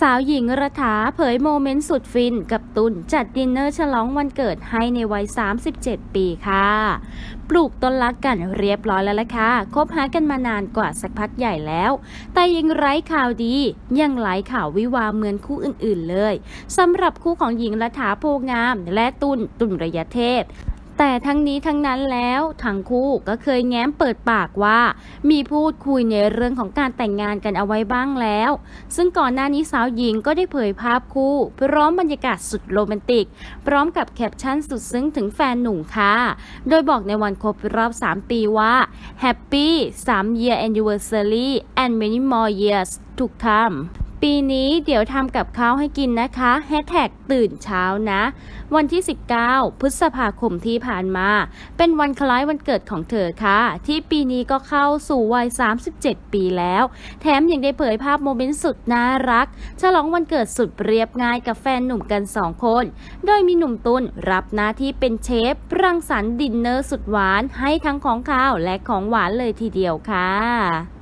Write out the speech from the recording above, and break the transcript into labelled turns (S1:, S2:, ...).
S1: สาวหญิงรัฐาเผยโมเมนต์สุดฟินกับตุนจัดดินเนอร์ฉลองวันเกิดให้ในวัย 37 ปีค่ะ ปลูกต้นรักกันเรียบร้อยแล้วละค่ะคบหากันมานานกว่าสักพักใหญ่แล้ว แต่ยังไร้ข่าวดี ยังไร้ข่าววิวาเหมือนคู่อื่นๆเลยสำหรับคู่ของหญิงรัฐาโพงาม และตุนตุนระยะเทพ แต่ทั้งนี้ทั้งนั้นแล้วทั้งคู่ก็เคยแง้มเปิดปากว่า มีพูดคุยในเรื่องของการแต่งงานกันเอาไว้บ้างแล้ว ซึ่งก่อนหน้านี้สาวหญิงก็ได้เผยภาพคู่พร้อมบรรยากาศสุดโรแมนติก พร้อมกับแคปชั่นสุดซึ้งถึงแฟนหนุ่มค่ะโดยบอกในวันครบรอบ 3 ปีว่า Happy 3 year anniversary and many more years to come ปีนี้เดี๋ยวทำกับข้าวให้กินนะคะแฮชแท็กตื่นเช้านะ วันที่ 19 พฤษภาคมที่ผ่านมา เป็นวันคล้ายวันเกิดของเธอค่ะ ที่ปีนี้ก็เข้าสู่วัย 37 ปีแล้ว แถมยังได้เผยภาพโมเมนต์สุดน่ารัก ฉลองวันเกิดสุดเรียบง่ายกับแฟนหนุ่มกัน 2 คน โดยมีหนุ่มตุนรับหน้าที่เป็นเชฟ รังสรรค์ดินเนอร์สุดหวานให้ทั้งของข้าวและของหวานเลยทีเดียวค่ะ